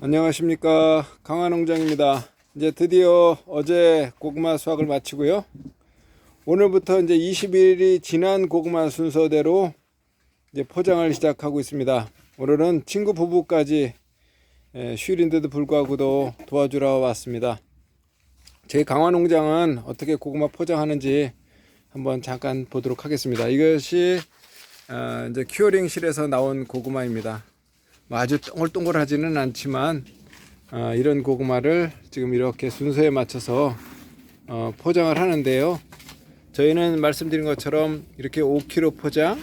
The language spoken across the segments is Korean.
안녕하십니까. 강화농장입니다. 이제 드디어 어제 고구마 수확을 마치고요. 오늘부터 이제 20일이 지난 고구마 순서대로 이제 포장을 시작하고 있습니다. 오늘은 친구 부부까지 예, 휴일인데도 불구하고도 도와주러 왔습니다. 제 강화농장은 어떻게 고구마 포장하는지 한번 잠깐 보도록 하겠습니다. 이것이 어, 이제 큐어링실에서 나온 고구마입니다. 뭐 아주 동글동글하지는 않지만 어, 이런 고구마를 지금 이렇게 순서에 맞춰서 어, 포장을 하는데요. 저희는 말씀드린 것처럼 이렇게 5kg 포장,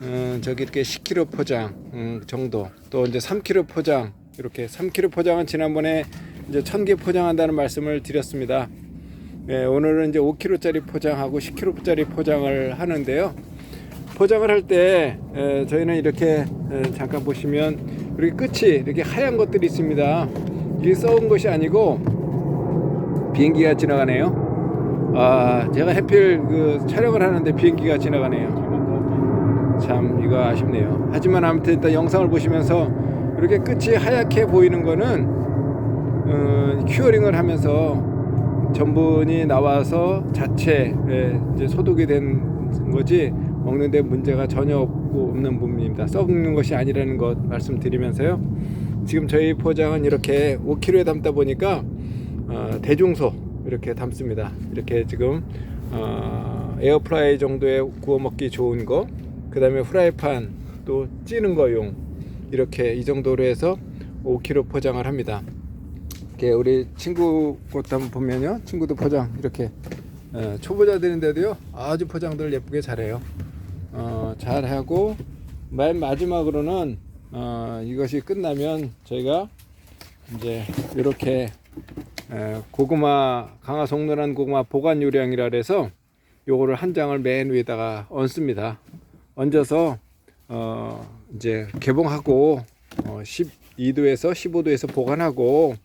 어, 저기 이렇게 10kg 포장 음, 정도, 또 이제 3kg 포장 이렇게 3kg 포장은 지난번에 이제 1000개 포장한다는 말씀을 드렸습니다. 네, 오늘은 이제 5kg짜리 포장하고 10kg짜리 포장을 하는데요. 포장을 할 때 저희는 이렇게 에, 잠깐 보시면 이렇게 끝이 이렇게 하얀 것들이 있습니다. 이게 썩은 것이 아니고 비행기가 지나가네요. 아 제가 해필 그 촬영을 하는데 비행기가 지나가네요. 참 이거 아쉽네요. 하지만 아무튼 일단 영상을 보시면서 이렇게 끝이 하얗게 보이는 거는 어, 큐어링을 하면서 전분이 나와서 자체 에, 이제 소독이 된 거지 먹는데 문제가 전혀 없고 없는 부분입니다. 썩는 것이 아니라는 것 말씀드리면서요. 지금 저희 포장은 이렇게 5kg에 담다 보니까 어, 대중소 이렇게 담습니다. 이렇게 지금 어, 에어프라이 정도에 구워 먹기 좋은 거, 그 다음에 프라이팬 또 찌는 거용 이렇게 이 정도로 해서 5kg 포장을 합니다. 이렇게 우리 친구 곳 한번 보면요, 친구도 포장 이렇게 어, 초보자들인데도요 아주 포장들 예쁘게 잘해요. 어, 잘 하고 맨 마지막으로는 어, 이것이 끝나면 저희가 이제 이렇게 에, 고구마 강화 속노란 고구마 보관 요량이라 그래서 요거를 한 장을 맨 위에다가 얹습니다. 얹어서 어, 이제 개봉하고 어, 12도에서 15도에서 보관하고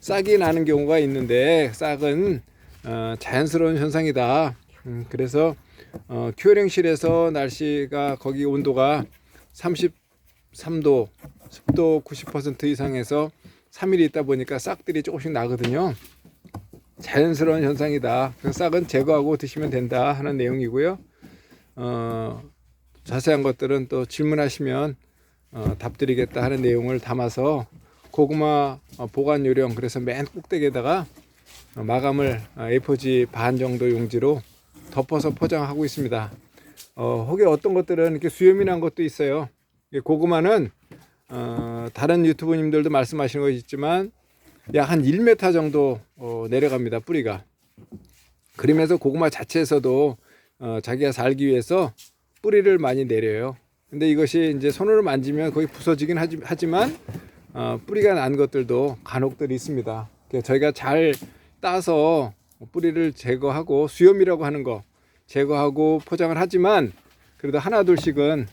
싹이 나는 경우가 있는데 싹은 어, 자연스러운 현상이다. 음, 그래서 어, 큐어링실에서 날씨가 거기 온도가 33도, 습도 90% 이상에서 3일 있다 보니까 싹들이 조금씩 나거든요. 자연스러운 현상이다. 그 싹은 제거하고 드시면 된다 하는 내용이고요. 어, 자세한 것들은 또 질문하시면 어, 답드리겠다 하는 내용을 담아서 고구마 어, 보관 요령 그래서 맨 꼭대기에다가 어, 마감을 어, A4지 반 정도 용지로 덮어서 포장하고 있습니다. 어, 혹에 어떤 것들은 이렇게 수염이 난 것도 있어요. 고구마는 어, 다른 유튜브님들도 말씀하시는 거 있지만 약 한 1m 정도 어, 내려갑니다. 뿌리가. 그러면서 고구마 자체에서도 어, 자기가 살기 위해서 뿌리를 많이 내려요. 근데 이것이 이제 손으로 만지면 거의 부서지긴 하지, 하지만 어, 뿌리가 난 것들도 간혹들이 있습니다. 저희가 잘 따서 뿌리를 제거하고 수염이라고 하는 거 제거하고 포장을 하지만 그래도 하나 둘씩은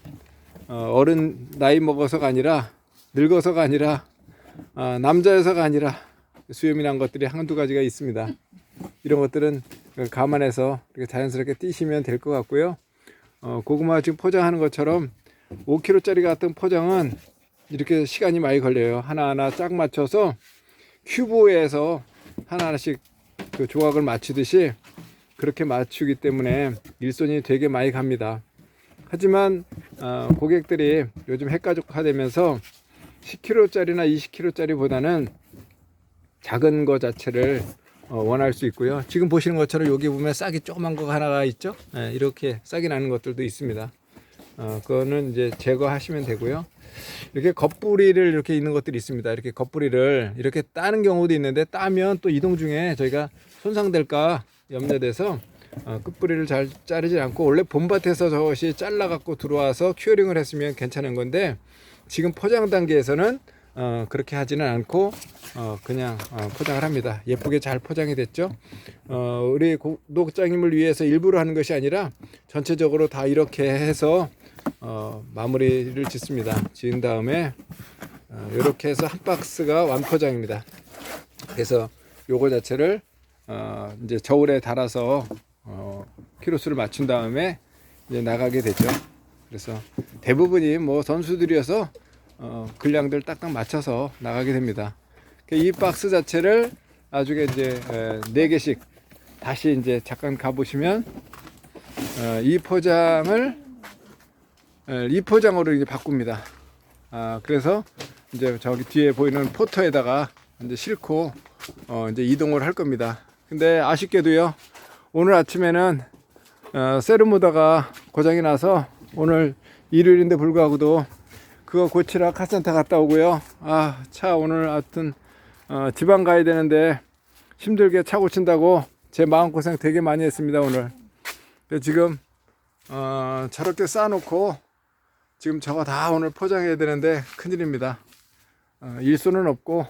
어, 어른 나이 먹어서가 아니라 늙어서가 아니라 어, 남자여서가 아니라 수염이 난 것들이 한두 가지가 있습니다. 이런 것들은 감안해서 이렇게 자연스럽게 띄시면 될 것 같고요. 어, 고구마 지금 포장하는 것처럼 5kg짜리 같은 포장은 이렇게 시간이 많이 걸려요. 하나하나 짝 맞춰서 큐브에서 하나하나씩 그 조각을 맞추듯이 그렇게 맞추기 때문에 일손이 되게 많이 갑니다. 하지만 어, 고객들이 요즘 핵가족화되면서 10kg짜리나 20kg짜리보다는 작은 거 자체를 어, 원할 수 있고요. 지금 보시는 것처럼 여기 보면 싹이 조그만 거 하나가 있죠. 예, 이렇게 싹이 나는 것들도 있습니다. 어, 그거는 이제 제거하시면 되고요. 이렇게 겉뿌리를 이렇게 있는 것들이 있습니다. 이렇게 겉뿌리를 이렇게 따는 경우도 있는데 따면 또 이동 중에 저희가 손상될까 염려돼서 어, 끝뿌리를 잘 자르지 않고 원래 봄밭에서 저것이 잘라갖고 들어와서 큐어링을 했으면 괜찮은 건데 지금 포장 단계에서는 어, 그렇게 하지는 않고 어, 그냥 어, 포장을 합니다. 예쁘게 잘 포장이 됐죠. 어, 우리 구독자님을 위해서 일부러 하는 것이 아니라 전체적으로 다 이렇게 해서 어, 마무리를 짓습니다. 지은 다음에 어, 이렇게 해서 한 박스가 완포장입니다. 그래서 요거 자체를 어, 이제 저울에 달아서 어, 키로수를 맞춘 다음에 이제 나가게 되죠. 그래서 대부분이 뭐 선수들이어서 어, 분량들 딱딱 맞춰서 나가게 됩니다. 이 박스 자체를 나중에 이제 에, 네 개씩 다시 이제 잠깐 가보시면 어, 이 포장을 에, 이 포장으로 이제 바꿉니다. 아, 그래서 이제 저기 뒤에 보이는 포터에다가 이제 싣고 어, 이제 이동을 할 겁니다. 근데 아쉽게도요 오늘 아침에는 어, 세르모다가 고장이 나서 오늘 일요일인데 불구하고도 그거 고치러 카센터 갔다 오고요. 아, 차 오늘 하여튼 어, 지방 가야 되는데 힘들게 차 고친다고 제 마음고생 되게 많이 했습니다, 오늘. 지금 어, 저렇게 쌓아놓고 지금 저거 다 오늘 포장해야 되는데 큰일입니다. 어, 일수는 없고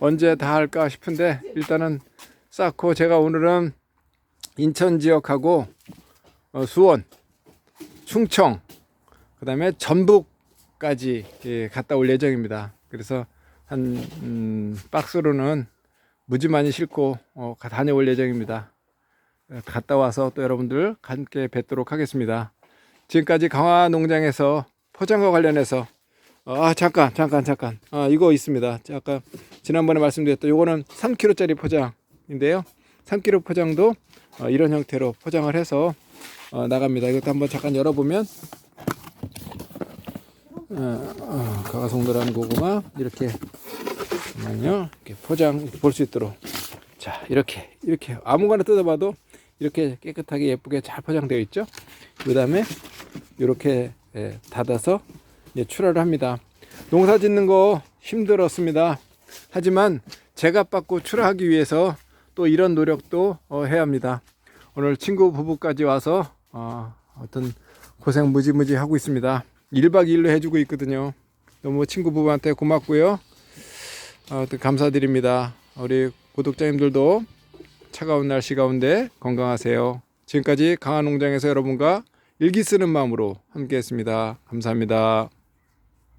언제 다 할까 싶은데 일단은 쌓고 제가 오늘은 인천 지역하고 어, 수원, 충청, 그 다음에 전북까지 예, 갔다 올 예정입니다. 그래서 한 음, 박스로는 무지 많이 싣고 어, 가- 다녀올 예정입니다. 어, 갔다 와서 또 여러분들 함께 뵙도록 하겠습니다. 지금까지 강화 농장에서 포장과 관련해서 아 잠깐 잠깐 잠깐 아 이거 있습니다. 아까 지난번에 말씀드렸던 요거는 3kg짜리 포장 인데요. 3kg 포장도 어, 이런 형태로 포장을 해서 어, 나갑니다. 이것도 한번 잠깐 열어보면 어, 어, 가가송도라는 고구마 이렇게 잠깐만요. 이렇게 포장 볼 수 있도록 자 이렇게 이렇게 아무거나 뜯어봐도 이렇게 깨끗하게 예쁘게 잘 포장되어 있죠. 그 다음에 이렇게 예, 닫아서 출하를 합니다. 농사 짓는 거 힘들었습니다. 하지만 제가 받고 출하하기 위해서 또 이런 노력도 어, 해야 합니다. 오늘 친구 부부까지 와서 어, 어떤 고생 무지무지 하고 있습니다. 1박 2일로 해주고 있거든요. 너무 친구 부부한테 고맙고요. 어, 또 감사드립니다. 우리 구독자님들도 차가운 날씨 가운데 건강하세요. 지금까지 강한농장에서 여러분과 일기 쓰는 마음으로 함께 했습니다. 감사합니다.